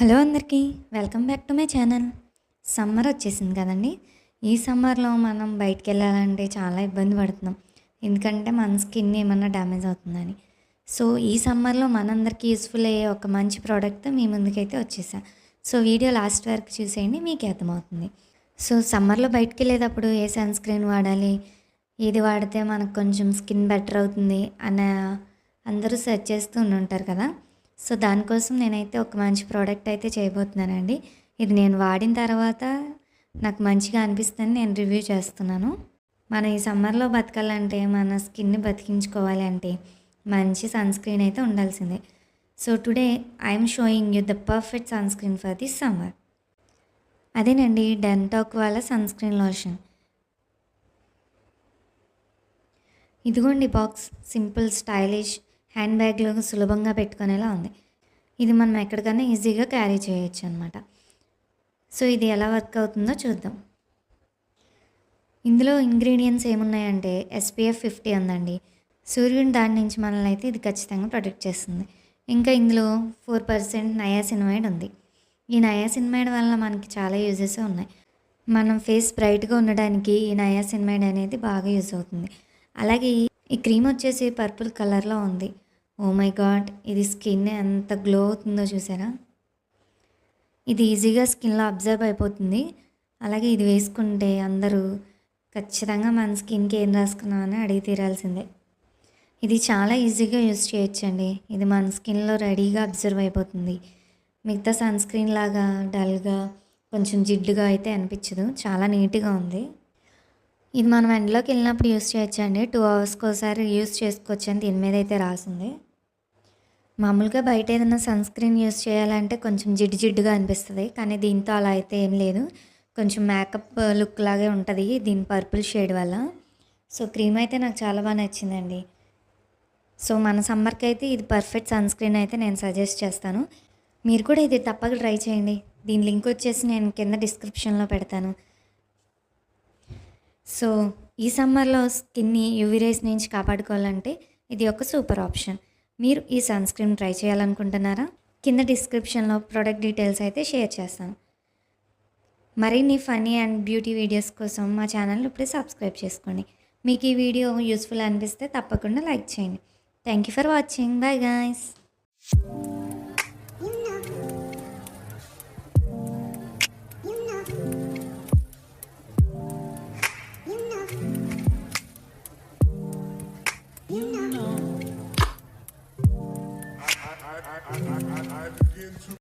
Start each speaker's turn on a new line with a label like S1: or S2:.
S1: Hello అందరికీ welcome back to my channel. Summer వచ్చేసింది కదండి. ఈ సమ్మర్లో మనం బయటికి వెళ్ళాలంటే చాలా ఇబ్బంది పడుతున్నాం. ఎందుకంటే మన స్కిన్ ఏమన్నా డ్యామేజ్ అవుతుందని. సో ఈ సమ్మర్లో మనందరికీ యూస్ఫుల్ అయ్యే ఒక మంచి ప్రోడక్ట్ మీ ముందుకైతే వచ్చేసా. సో వీడియో లాస్ట్ వరకు చూసేయండి మీకు అర్థమవుతుంది. సో సమ్మర్లో బయటికి వెళ్ళేటప్పుడు ఏ సన్ స్క్రీన్ వాడాలి? ఏది వాడితే మనకు కొంచెం స్కిన్ బెటర్ అవుతుంది? అన్న అందరూ సెర్చ్ చేస్తూ ఉండుంటారు కదా. సో దానికోసం నేనైతే ఒక మంచి ప్రోడక్ట్ అయితే చేయబోతున్నానండి. ఇది నేను వాడిన తర్వాత నాకు మంచిగా అనిపిస్తుంది నేను రివ్యూ చేస్తున్నాను. మనం ఈ సమ్మర్లో బతకాలంటే మన స్కిన్ని బతికించుకోవాలి అంటే మంచి సన్ స్క్రీన్ అయితే ఉండాల్సిందే. So today I'm showing you the perfect sunscreen for this summer. అదేనండి డెన్టాక్ వాళ్ళ సన్ స్క్రీన్ లోషన్. ఇదిగోండి బాక్స్ సింపుల్ స్టైలిష్ హ్యాండ్ బ్యాగ్లో సులభంగా పెట్టుకునేలా ఉంది. ఇది మనం ఎక్కడికైనా ఈజీగా క్యారీ చేయొచ్చు అనమాట సో ఇది ఎలా వర్క్ అవుతుందో చూద్దాం. ఇందులో ఇంగ్రీడియంట్స్ ఏమున్నాయంటే ఎస్పీఎఫ్ ఫిఫ్టీ ఉందండి. సూర్యుని దాని నుంచి మనల్ని అయితే ఇది ఖచ్చితంగా ప్రొటెక్ట్ చేస్తుంది. ఇంకా ఇందులో ఫోర్ పర్సెంట్ నయాసినమైడ్ ఉంది. ఈ నయాసినమైడ్ వల్ల మనకి చాలా యూజెస్ ఉన్నాయి. మనం ఫేస్ బ్రైట్గా ఉండడానికి ఈ నయాసినమైడ్ అనేది బాగా యూజ్ అవుతుంది. అలాగే ఈ- ఈ క్రీమ్ వచ్చేసి పర్పుల్ కలర్లో ఉంది. ఓ మై గాడ్ ఇది స్కిన్ ఎంత గ్లో అవుతుందో చూసారా? ఇది ఈజీగా స్కిన్లో అబ్జర్వ్ అయిపోతుంది. అలాగే ఇది వేసుకుంటే అందరూ ఖచ్చితంగా మన స్కిన్కి ఏం రాసుకున్నామని అడిగి తీరాల్సిందే. ఇది చాలా ఈజీగా యూస్ చేయొచ్చండి. ఇది మన స్కిన్లో రెడీగా అబ్జర్వ్ అయిపోతుంది. మిగతా సన్ స్క్రీన్ లాగా డల్గా కొంచెం జిడ్డుగా అయితే అనిపించదు. చాలా నీట్గా ఉంది. ఇది మనం ఎండ్లోకి వెళ్ళినప్పుడు యూస్ చేయొచ్చండి. టూ అవర్స్కి ఒకసారి యూస్ చేసుకోవచ్చు అని దీని మీద అయితే రాసింది. మామూలుగా బయట ఏదైనా సన్ స్క్రీన్ యూస్ చేయాలంటే కొంచెం జిడ్డు జిడ్డుగా అనిపిస్తుంది. కానీ దీంతో అలా అయితే ఏం లేదు. కొంచెం మేకప్ లుక్ లాగే ఉంటుంది దీని పర్పుల్ షేడ్ వల్ల. సో క్రీమ్ అయితే నాకు చాలా బాగా నచ్చిందండి. సో మన సమ్మర్కి అయితే ఇది పర్ఫెక్ట్ సన్ స్క్రీన్ అయితే నేను సజెస్ట్ చేస్తాను. మీరు కూడా ఇది తప్పక ట్రై చేయండి. దీని లింక్ వచ్చేసి నేను కింద డిస్క్రిప్షన్లో పెడతాను. సో ఈ సమ్మర్లో స్కిన్ని యూవీ రేస్ నుంచి కాపాడుకోవాలంటే ఇది ఒక సూపర్ ఆప్షన్. మీరు ఈ సన్ స్క్రీన్ ట్రై చేయాలనుకుంటున్నారా? కింద డిస్క్రిప్షన్లో ప్రోడక్ట్ డీటెయిల్స్ అయితే షేర్ చేస్తాను. మరిన్ని ఫనీ అండ్ బ్యూటీ వీడియోస్ కోసం మా ఛానల్ ఇప్పుడే సబ్స్క్రైబ్ చేసుకోండి. మీకు ఈ వీడియో యూస్ఫుల్ అనిపిస్తే తప్పకుండా లైక్ చేయండి. Thank you for watching. Bye guys. you know. I, I, I, I, I, I begin to.